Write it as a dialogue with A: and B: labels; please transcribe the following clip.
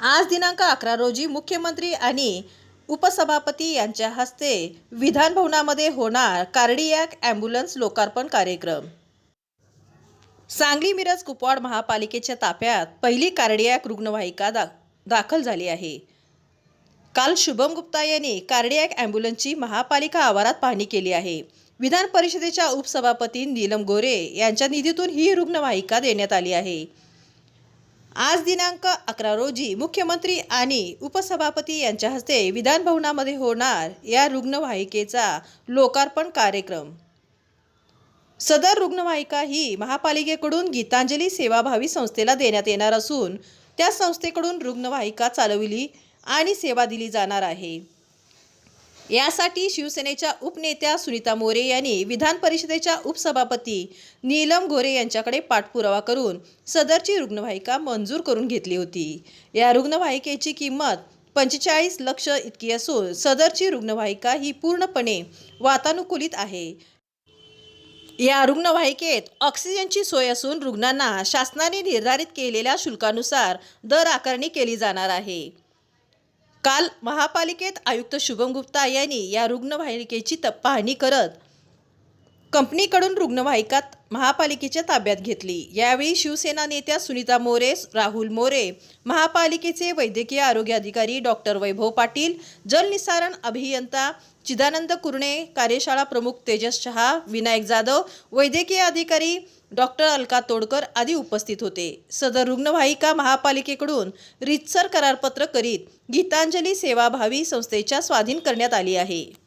A: आज दिनांक अकरा रोजी मुख्यमंत्री आणि उपसभापती यांच्या हस्ते विधानभवनामध्ये होणार कार्डियॅक ॲम्ब्युलन्स लोकार्पण कार्यक्रम. सांगली मिरज कुपवाड महापालिकेच्या ताफ्यात पहिली कार्डियॅक रुग्णवाहिका दा दाखल झाली आहे. काल शुभम गुप्ता यांनी कार्डियॅक ॲम्ब्युलन्सची महापालिका आवारात पाहणी केली आहे. विधान परिषदेच्या उपसभापती नीलम गोरे यांच्या निधीतून ही रुग्णवाहिका देण्यात आली आहे. आज दिनांक अकरा रोजी मुख्यमंत्री आणि उपसभापती यांच्या हस्ते विधानभवनामध्ये होणार या रुग्णवाहिकेचा लोकार्पण कार्यक्रम. सदर रुग्णवाहिका ही महापालिकेकडून गीतांजली सेवाभावी संस्थेला देण्यात येणार असून त्या संस्थेकडून रुग्णवाहिका चालविली आणि सेवा दिली जाणार आहे. यासाठी शिवसेनेच्या उपनेत्या सुनीता मोरे यांनी विधान परिषदेच्या उपसभापती नीलम गोरे यांच्याकडे पाठपुरावा करून सदरची रुग्णवाहिका मंजूर करून घेतली होती. या रुग्णवाहिकेची किंमत पंचेचाळीस लक्ष इतकी असून सदरची रुग्णवाहिका ही पूर्णपणे वातानुकूलित आहे. या रुग्णवाहिकेत ऑक्सिजनची सोय असून रुग्णांना शासनाने निर्धारित केलेल्या शुल्कानुसार दर आकारणी केली जाणार आहे. काल महापालिकेत आयुक्त शुभम गुप्ता यांनी या रुग्णवाहिकेची तप पाहणी करत कंपनीकडून रुग्णवाहिका महापालिकेच्या ताब्यात घेतली. यावेळी शिवसेना नेत्या सुनीता मोरे राहुल मोरे महापालिकेचे वैद्यकीय आरोग्य अधिकारी डॉक्टर वैभव पाटील जलनिसारण अभियंता चिदानंद कुरणे कार्यशाळा प्रमुख तेजस शहा विनायक जाधव वैद्यकीय अधिकारी डॉक्टर अलका तोडकर आदी उपस्थित होते. सदर रुग्णवाहिका महापालिकेकडून रितसर करारपत्र करीत गीतांजली सेवाभावी संस्थेच्या स्वाधीन करण्यात आली आहे.